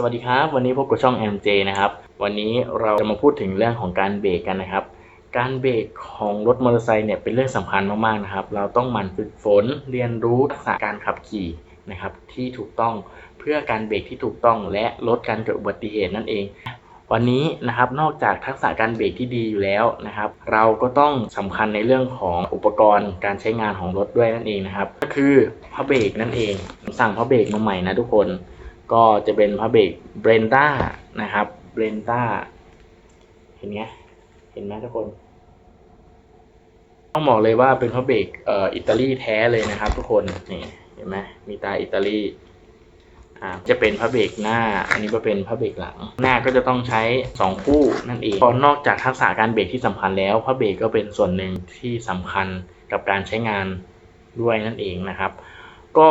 สวัสดีครับ วันนี้พบกับช่อง MJ นะครับ วันนี้เราจะมาพูดถึงเรื่องของการเบรกกันนะครับ การเบรกของรถมอเตอร์ไซค์เนี่ยเป็นเรื่องสำคัญมากๆนะครับ เราต้องหมั่นฝึกฝนเรียนรู้ทักษะการขับขี่นะครับที่ถูกต้องเพื่อการเบรกที่ถูกต้องและลดการเกิดอุบัติเหตุนั่นเอง วันนี้นะครับนอกจากทักษะการเบรกที่ดีอยู่แล้วนะครับ เราก็ต้องสำคัญในเรื่องของอุปกรณ์การใช้งานของรถด้วยนั่นเองนะครับ ก็คือพระเบรกนั่นเอง สั่งพระเบรกมาใหม่นะทุกคน ก็จะเป็นพระเบรกเบรนด้านะครับเบรนด้าเห็นไหมเห็นไหมทุกคน ต้องบอกเลยว่าเป็นพระเบรกเอ่ออิตาลีแท้เลยนะครับ ทุกคนนี่เห็นไหมมีตาอิตาลีอ่าจะเป็นพระเบรกหน้า อันนี้ก็เป็นพระเบรกหลัง หน้าก็จะต้องใช้ 2 คู่นั่นเองพอนอกจากทักษะการเบรกที่สำคัญแล้วพระเบรกก็เป็นส่วนหนึ่งที่สำคัญกับการใช้งานด้วยนั่นเองนะครับ ก็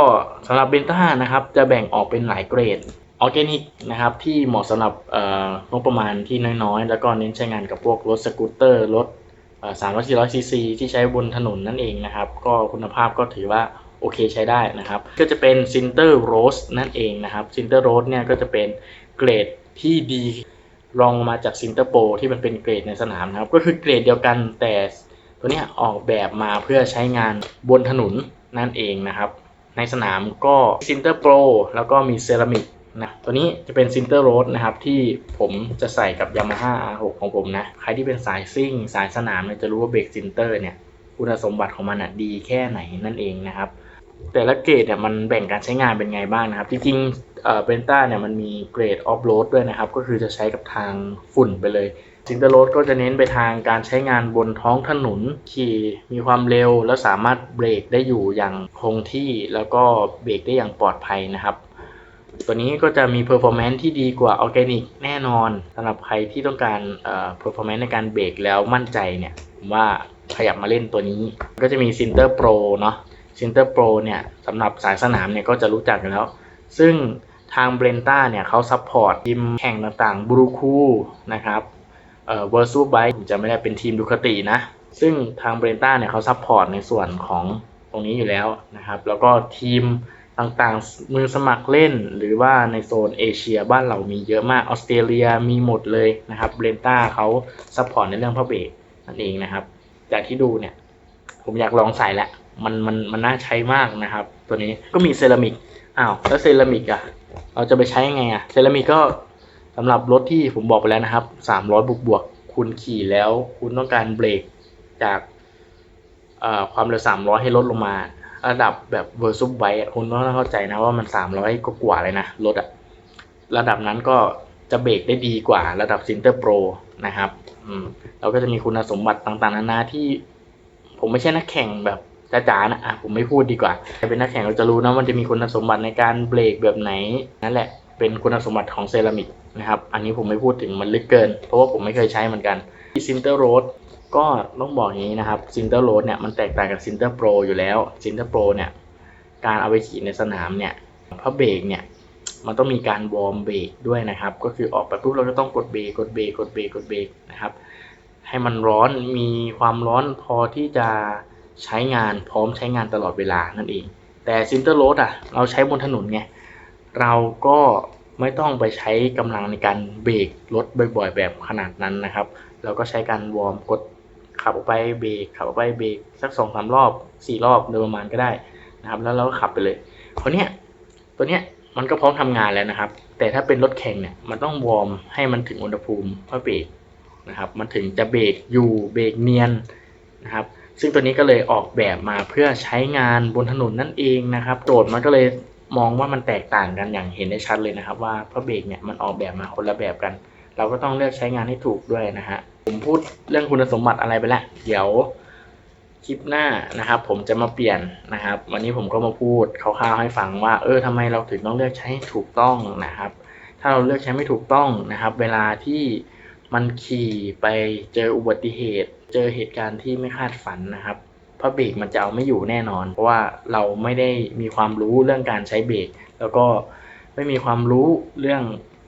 สำหรับเบนต้านะครับจะแบ่งออกเป็นหลายเกรดออร์แกนิกนะครับที่เหมาะสำหรับเอ่องบประมาณที่น้อยๆ แล้วก็เน้นใช้งานกับพวกรถสกูตเตอร์รถสามร้อยสี่ร้อยซีซีที่ใช้บนถนนนั่นเองนะครับ ก็คุณภาพก็ถือว่าโอเคใช้ได้นะครับ ก็จะเป็นซินเตอร์โรสนั่นเองนะครับซินเตอร์โรสเนี่ยก็จะเป็นเกรดที่ดีรองมาจากซินเตอร์โปที่มันเป็นเกรดในสนามนะครับ ก็คือเกรดเดียวกันแต่ตัวนี้ออกแบบมาเพื่อใช้งานบนถนนนั่นเองนะครับ ในสนามก็ซินเตอร์โปรแล้วก็มีเซรามิกนะตัวนี้จะเป็นซินเตอร์โรดนะครับที่ผมจะใส่กับ Yamaha R6 ของผมนะ ใครที่เป็นสายซิ่ง สายสนามเนี่ยจะรู้ว่าเบรกซินเตอร์เนี่ยคุณสมบัติของมันอะดีแค่ไหนนั่นเองนะครับ แต่ละเกรดเนี่ยมันแบ่งการใช้งานเป็นไงบ้างนะครับ จริงๆเอ่อเบนต้าเนี่ยมันมีเกรดออฟโรดด้วยนะครับ ก็คือจะใช้กับทางฝุ่นไปเลย ซินเตอร์โรดก็จะเน้นไปทางการใช้งานบนท้องถนนขี่มีความเร็ว แล้วสามารถเบรกได้อยู่อย่างคงที่แล้วก็เบรกได้อย่างปลอดภัยนะครับ ตัวนี้ก็จะมี performance ที่ดีกว่าออร์แกนิกแน่นอนสำหรับใครที่ต้องการเอ่อ performance ในการเบรกแล้วมั่นใจเนี่ยผมว่าขยับมาเล่นตัวนี้ ก็จะมี Sinter Pro เนาะ Sinter Pro เนี่ยสำหรับสายสนามเนี่ยก็จะรู้จักกันแล้ว ซึ่งทาง b r e n t a เนี่ยเขาซัพพอร์ตทีมแข่งต่างๆบรูคูนะครับ เอ่อ Versu Bike ผมจะไม่ได้เป็นทีมดูคตินะ ซึ่งทาง b r e n t a เนี่ยเขาซัพพอร์ตในส่วนของตรงนี้อยู่แล้วนะครับ แล้วก็ทีมต่างๆ มือสมัครเล่น หรือว่าในโซนเอเชียบ้านเรามีเยอะมากออสเตรเลียมีหมดเลยนะครับ b r e n t a เขาซัพพอร์ตในเรื่องพระเบรกนั่นเองนะครับ จากที่ดูเนี่ย ผมอยากลองใส่แหละมันมันมันน่าใช้มากนะครับ ตัวนี้ก็มีเซรามิกอ้าวแล้วเซรามิกอะเราจะไปใช้ยังไงอะเซรามิกก็ สำหรับรถที่ผมบอกไปแล้วนะครับ 300 บวกบวกคุณขี่แล้ว คุณต้องการเบรกจากความเร็ว 300 ให้ลดลงมา ระดับแบบเวอร์ซุปไวคุณต้องเข้าใจนะว่ามัน 300กว่าเลยนะรถอะระดับนั้นก็จะเบรกได้ดีกว่าระดับซินเตอร์โปรนะครับเราก็จะมีคุณสมบัติต่างๆ นานาที่ ผมไม่ใช่นักแข่งแบบจ๋าๆนะอะผมไม่พูดดีกว่าถ้าเป็นนักแข่งเราจะรู้นะมันจะมีคุณสมบัติในการเบรกแบบไหนนั่นแหละ เป็นคุณสมบัติของเซรามิกนะครับ อันนี้ผมไม่พูดถึงมันลึกเกิน เพราะว่าผมไม่เคยใช้เหมือนกันซินเตอร์โรดก็ต้องบอกอย่างนี้นะครับซินเตอร์โรดเนี่ยมันแตกต่างกับซินเตอร์โปรอยู่แล้วซินเตอร์โปรเนี่ยการเอาไปขี่ในสนามเนี่ยพระเบรกเนี่ยมันต้องมีการวอร์มเบรกด้วยนะครับ ก็คือออกไปปุ๊บเราจะต้องกดเบรกกดเบรกกดเบรกกดเบรกนะครับ ให้มันร้อนมีความร้อนพอที่จะใช้งานพร้อมใช้งานตลอดเวลานั่นเอง แต่ซินเตอร์โรดอะเราใช้บนถนนไง เราก็ไม่ต้องไปใช้กำลังในการเบรกรถบ่อยๆ แบบขนาดนั้นนะครับ เราก็ใช้การวอร์มกดขับออกไปเบรกขับออกไปเบรกสักสองสามรอบสี่รอบโดยประมาณก็ได้นะครับ แล้วเราก็ขับไปเลยคราวเนี้ยตัวเนี้ยมันก็พร้อมทำงานแล้วนะครับ แต่ถ้าเป็นรถแข่งเนี่ยมันต้องวอร์มให้มันถึงอุณหภูมิเพื่อเบรกนะครับมันถึงจะเบรกอยู่เบรกเนียนนะครับ ซึ่งตัวนี้ก็เลยออกแบบมาเพื่อใช้งานบนถนนนั่นเองนะครับโจทย์มันก็เลย มองว่ามันแตกต่างกันอย่างเห็นได้ชัดเลยนะครับ ว่าพระเบรกเนี่ยมันออกแบบมาคนละแบบกัน เราก็ต้องเลือกใช้งานให้ถูกด้วยนะฮะผมพูดเรื่องคุณสมบัติอะไรไปแล้วเดี๋ยวคลิปหน้านะครับ ผมจะมาเปลี่ยนนะครับ วันนี้ผมก็มาพูดคร่าวๆให้ฟังว่า เออทำไมเราถึงต้องเลือกใช้ให้ถูกต้องนะครับ ถ้าเราเลือกใช้ไม่ถูกต้องนะครับ เวลาที่มันขี่ไปเจออุบัติเหตุ เจอเหตุการณ์ที่ไม่คาดฝันนะครับ พระเบรกมันจะเอาไม่อยู่แน่นอน เพราะว่าเราไม่ได้มีความรู้เรื่องการใช้เบรกแล้วก็ไม่มีความรู้เรื่อง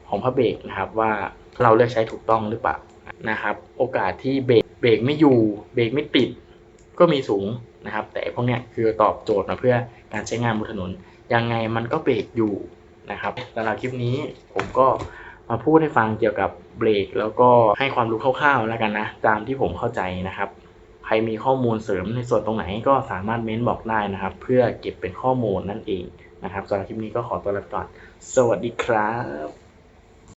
ของพระเบรกนะครับว่าเราเลือกใช้ถูกต้องหรือเปล่านะครับ โอกาสที่เบรกเบรกไม่อยู่เบรกไม่ติดก็มีสูงนะครับ แต่พวกเนี้ยคือตอบโจทย์มาเพื่อการใช้งานบนถนน ยังไงมันก็เบรกอยู่นะครับสำหรับคลิปนี้ผมก็มาพูดให้ฟังเกี่ยวกับเบรกแล้วก็ให้ความรู้คร่าวๆแล้วกันนะ ตามที่ผมเข้าใจนะครับ ครมีข้อมูลเสริมในส่วนตรงไหนก็สามารถเม้นบอกได้นะครับ เพื่อเก็บเป็นข้อมูลนั่นเองนะครับสำหรับคลิปนี้ก็ขอตัวลาไปก่อน สวัสดีครับ